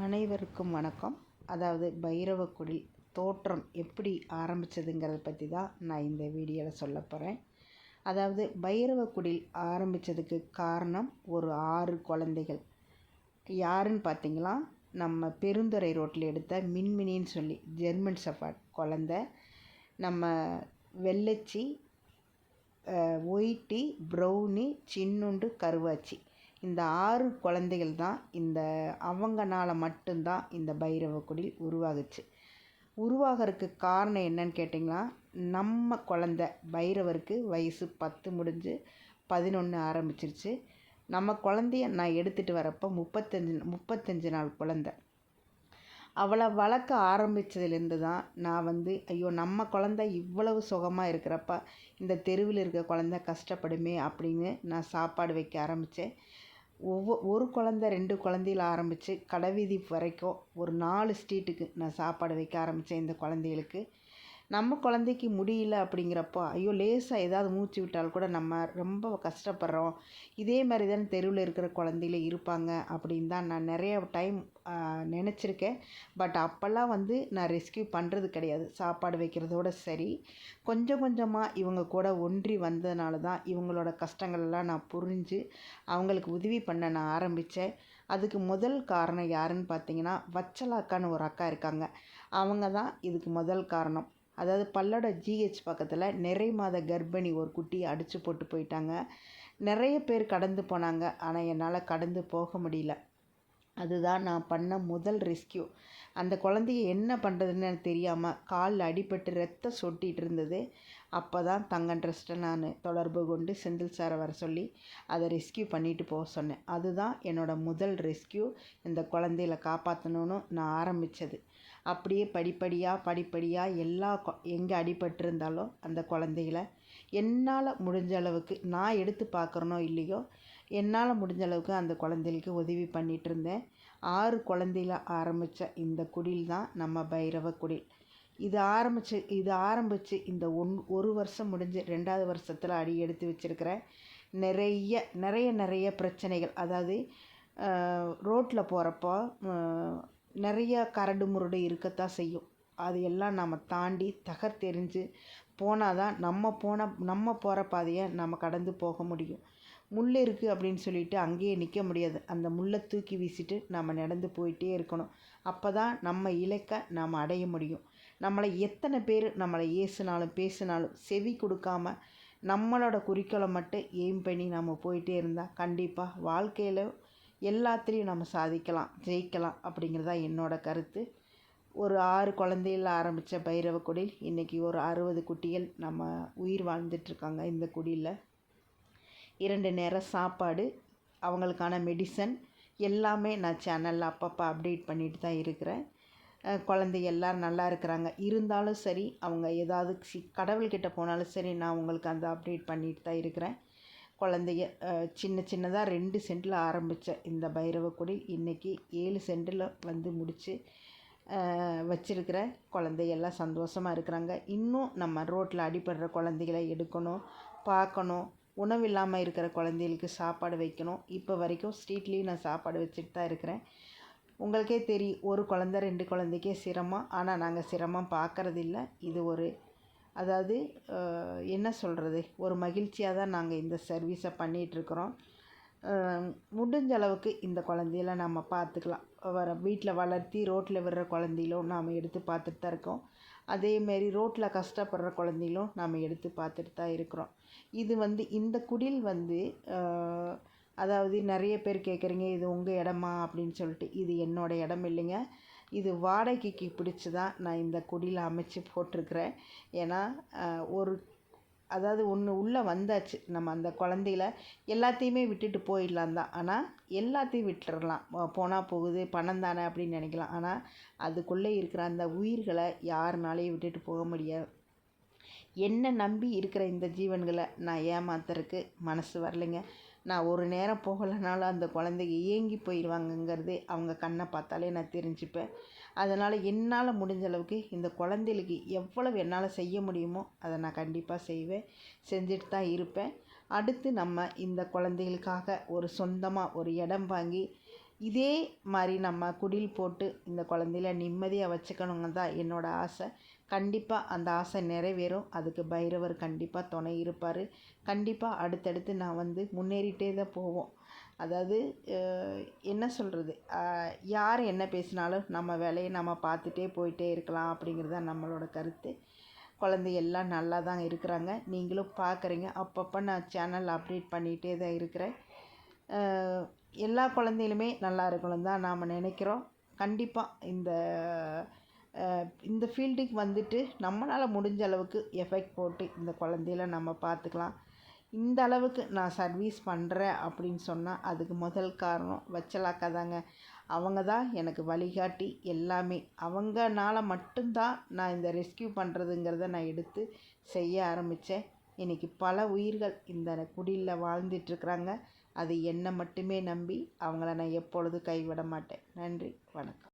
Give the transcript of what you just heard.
அனைவருக்கும் வணக்கம். அதாவது பைரவக்குடில் தோற்றம் எப்படி ஆரம்பிச்சதுங்கிறத பற்றி தான் நான் இந்த வீடியோவில் சொல்ல போகிறேன் அதாவது பைரவக்குடில் ஆரம்பித்ததுக்கு காரணம் ஒரு ஆறு குழந்தைகள். யாருன்னு பார்த்தீங்களா நம்ம பெருந்துறை ரோட்டில் எடுத்த மின்மினின்னு சொல்லி ஜெர்மன் சஃபாட் குழந்த. நம்ம வெள்ளச்சி ஒயிட்டி ப்ரௌனி சின்னுண்டு கருவாச்சி. இந்த ஆறு குழந்தைகள் தான் இந்த அவங்கனால மட்டும்தான் இந்த பைரவ குடில் உருவாகுச்சு. உருவாகிறதுக்கு காரணம் என்னன்னு கேட்டிங்கன்னா நம்ம குழந்த பைரவருக்கு வயசு பத்து முடிஞ்சு பதினொன்று ஆரம்பிச்சிருச்சு. நம்ம குழந்தைய நான் எடுத்துகிட்டு வரப்போ முப்பத்தஞ்சு முப்பத்தஞ்சு நாள் குழந்த. அவளை வளர்க்க ஆரம்பித்ததுலேருந்து தான் நான் வந்து ஐயோ நம்ம குழந்த இவ்வளவு சுகமாக இருக்கிறப்ப இந்த தெருவில் இருக்க குழந்த கஷ்டப்படுமே அப்படின்னு நான் சாப்பாடு வைக்க ஆரம்பித்தேன் ஒவ்வொ ஒரு குழந்த ரெண்டு குழந்தையில ஆரம்பித்து கடைவீதி வரைக்கும் ஒரு நாலு ஸ்ட்ரீட்டுக்கு நான் சாப்பாடு வைக்க ஆரம்பித்தேன் இந்த குழந்தைகளுக்கு. நம்ம குழந்தைக்கு முடியல அப்படிங்கிறப்போ ஐயோ லேசாக ஏதாவது மூச்சு விட்டால் கூட நம்ம ரொம்ப கஷ்டப்படுறோம். இதே மாதிரி தானே தெருவில் இருக்கிற குழந்தைகள இருப்பாங்க அப்படின்னு தான் நான் நிறைய டைம் நினச்சிருக்கேன். பட் அப்போல்லாம் வந்து நான் ரெஸ்கியூ பண்ணுறது கிடையாது. சாப்பாடு வைக்கிறதோட சரி. கொஞ்சம் கொஞ்சமாக இவங்க கூட ஒன்றி வந்ததுனால தான் இவங்களோட கஷ்டங்கள்லாம் நான் புரிஞ்சு அவங்களுக்கு உதவி பண்ண நான் ஆரம்பித்தேன் அதுக்கு முதல் காரணம் யாருன்னு பார்த்தீங்கன்னா வச்சலாக்கான்னு ஒரு அக்கா இருக்காங்க. அவங்க தான் இதுக்கு முதல் காரணம். அதாவது பல்லட ஜிஹெச் பக்கத்தில் நிறை மாத கர்ப்பிணி ஒரு குட்டியை அடித்து போட்டு போயிட்டாங்க. நிறைய பேர் கடந்து போனாங்க. ஆனால் என்னால் கடந்து போக முடியல. அதுதான் நான் பண்ண முதல் ரெஸ்கியூ அந்த குழந்தைய என்ன பண்ணுறதுன்னு தெரியாமல் காலில் அடிபட்டு ரத்தம் சொட்டிகிட்டு இருந்தது. அப்போ தான் தங்கன் ட்ரஸ்ட்டை நான் தொடர்பு கொண்டு செந்தில் சாரை வர சொல்லி அதை ரெஸ்கியூ பண்ணிட்டு போக சொன்னேன். அதுதான் என்னோடய முதல் ரெஸ்கியூ இந்த குழந்தையில காப்பாற்றணுன்னு நான் ஆரம்பித்தது அப்படியே படிப்படியாக படிப்படியாக எல்லா கொ எங்கே அடிபட்டிருந்தாலும் அந்த குழந்தைகள என்னால் முடிஞ்ச அளவுக்கு நான் எடுத்து பார்க்குறனோ இல்லையோ என்னால் முடிஞ்ச அளவுக்கு அந்த குழந்தைகளுக்கு உதவி பண்ணிகிட்டு இருந்தேன் ஆறு குழந்தையில ஆரம்பித்த இந்த குடில் தான் நம்ம பைரவ குடில். இது ஆரம்பித்து இது ஆரம்பித்து இந்த ஒன் ஒரு வருஷம் முடிஞ்சு ரெண்டாவது வருஷத்தில் அடி எடுத்து வச்சுருக்கிறேன் நிறைய நிறைய நிறைய பிரச்சனைகள். அதாவது ரோட்டில் போகிறப்போ நிறைய கரடு முரடு இருக்கத்தான் செய்யும். அது எல்லாம் நம்ம தாண்டி தகர்த்தெறிஞ்சு போனால் தான் நம்ம போன நம்ம போகிற பாதையை நம்ம கடந்து போக முடியும். முள் இருக்குது அப்படின்னு சொல்லிட்டு அங்கேயே நிற்க முடியாது. அந்த முள்ளை தூக்கி வீசிட்டு நம்ம நடந்து போயிட்டே இருக்கணும். அப்போ தான் நம்ம இலக்கை நாம் அடைய முடியும். நம்மளை எத்தனை பேர் நம்மளை ஏசுனாலும் பேசினாலும் செவி கொடுக்காம நம்மளோட குறிக்கோளை மட்டும் எய்ம் பண்ணி நம்ம போயிட்டே இருந்தால் கண்டிப்பாக வாழ்க்கையில் எல்லாத்துலேயும் நம்ம சாதிக்கலாம் ஜெயிக்கலாம் அப்படிங்கிறது தான் என்னோடய கருத்து. ஒரு ஆறு குழந்தையில் ஆரம்பித்த பைரவ குடில் இன்றைக்கி ஒரு அறுபது குட்டிகள் நம்ம உயிர் வாழ்ந்துட்டுருக்காங்க இந்த குடியில் இரண்டு நேரம் சாப்பாடு அவங்களுக்கான மெடிசன் எல்லாமே நான் சேனலில் அப்பப்போ அப்டேட் பண்ணிட்டு தான் இருக்கிறேன். குழந்தை எல்லோரும் நல்லா இருக்கிறாங்க. இருந்தாலும் சரி அவங்க ஏதாவது சி கடவுள்கிட்ட போனாலும் சரி நான் உங்களுக்கு அந்த அப்டேட் பண்ணிட்டு தான் இருக்கிறேன். குழந்தைய சின்ன சின்னதாக ரெண்டு சென்டில் ஆரம்பித்த இந்த பைரவ கொடி இன்றைக்கி ஏழு சென்டில் வந்து முடித்து வச்சிருக்கிற குழந்தையெல்லாம் சந்தோஷமாக இருக்கிறாங்க. இன்னும் நம்ம ரோட்டில் அடிபடுற குழந்தைகளை எடுக்கணும் பார்க்கணும். உணவு இல்லாமல் இருக்கிற குழந்தைகளுக்கு சாப்பாடு வைக்கணும். இப்போ வரைக்கும் ஸ்ட்ரீட்லேயும் நான் சாப்பாடு வச்சுட்டு தான் இருக்கிறேன். உங்களுக்கே தெரியும் ஒரு குழந்த ரெண்டு குழந்தைக்கே சிரமம். ஆனால் நாங்கள் சிரமம் பார்க்குறதில்ல இது ஒரு அதாவது என்ன சொல்கிறது ஒரு மகிழ்ச்சியாக தான் நாங்கள் இந்த சர்வீஸை பண்ணிகிட்ருக்குறோம் முடிஞ்ச அளவுக்கு இந்த குழந்தையில நம்ம பார்த்துக்கலாம் வர வீட்டில் வளர்த்தி ரோட்டில் விடுற குழந்தைகளும் நாம் எடுத்து பார்த்துட்டு தான் இருக்கோம் அதேமாரி ரோட்டில் கஷ்டப்படுற குழந்தைகளும் நாம் எடுத்து பார்த்துட்டு தான் இருக்கிறோம். இது வந்து இந்த குடில் வந்து அதாவது நிறைய பேர் கேட்குறீங்க இது உங்கள் இடமா அப்படின்னு சொல்லிட்டு. இது என்னோடய இடம் இல்லைங்க. இது வாடகைக்கு பிடிச்சி தான் நான் இந்த குடியில் அமைச்சு போட்டிருக்கிறேன். ஏன்னா ஒரு அதாவது ஒன்று உள்ளே வந்தாச்சு. நம்ம அந்த குழந்தையில எல்லாத்தையுமே விட்டுட்டு போயிடலாம் தான். ஆனால் எல்லாத்தையும் விட்டுறலாம். போனால் போகுது பணம் தானே அப்படின்னு நினைக்கலாம். ஆனால் அதுக்குள்ளே இருக்கிற அந்த உயிர்களை யாருனாலையும் விட்டுட்டு போக முடியாது. என்னை நம்பி இருக்கிற இந்த ஜீவன்களை நான் ஏமாத்துறதுக்கு மனசு வரலைங்க. நான் ஒரு நேரம் போகலைனாலும் அந்த குழந்தைங்க ஏங்கி போயிடுவாங்கங்கிறதே அவங்க கண்ணை பார்த்தாலே நான் தெரிஞ்சுப்பேன். அதனால் என்னால் முடிஞ்ச அளவுக்கு இந்த குழந்தைகளுக்கு எவ்வளவு என்னால் செய்ய முடியுமோ அதை நான் கண்டிப்பாக செய்வேன். செஞ்சுட்டு தான் இருப்பேன். அடுத்து நம்ம இந்த குழந்தைகளுக்காக ஒரு சொந்தமாக ஒரு இடம் வாங்கி இதே மாதிரி நம்ம குடில் போட்டு இந்த குழந்தையில நிம்மதியாக வச்சுக்கணுங்க தான் என்னோடய ஆசை. கண்டிப்பாக அந்த ஆசை நிறைவேறும். அதுக்கு பைரவர் கண்டிப்பாக துணை இருப்பார். கண்டிப்பாக அடுத்தடுத்து நான் வந்து முன்னேறிட்டே தான் போவோம். அதாவது என்ன சொல்கிறது யார் என்ன பேசினாலும் நம்ம வேலையை நம்ம பார்த்துட்டே போயிட்டே இருக்கலாம் அப்படிங்கிறது தான் நம்மளோட கருத்து. குழந்தை எல்லாம் நல்லா தான் இருக்கிறாங்க. நீங்களும் பார்க்குறீங்க. அப்பப்போ நான் சேனல் அப்டேட் பண்ணிகிட்டே தான் இருக்கிறேன். எல்லா குழந்தைகளுமே நல்லா இருக்கணும் தான் நாம் நினைக்கிறோம். கண்டிப்பாக இந்த இந்த ஃபீல்டுக்கு வந்துட்டு நம்மளால் முடிஞ்ச அளவுக்கு எஃபெக்ட் போட்டு இந்த குழந்தையில நம்ம பார்த்துக்கலாம் இந்த அளவுக்கு நான் சர்வீஸ் பண்ணுறேன் அப்படின்னு சொன்னால் அதுக்கு முதல் காரணம் வச்சலாக்கா தாங்க அவங்க தான் எனக்கு வழிகாட்டி எல்லாமே. அவங்கனால மட்டும்தான் நான் இந்த ரெஸ்க்யூ பண்ணுறதுங்கிறத நான் எடுத்து செய்ய ஆரம்பித்தேன் இன்றைக்கி பல உயிர்கள் இந்த குடியில் வாழ்ந்துட்டுருக்குறாங்க அது என்னை மட்டுமே நம்பி அவங்கள நான் எப்பொழுதும் கைவிட மாட்டேன். நன்றி வணக்கம்.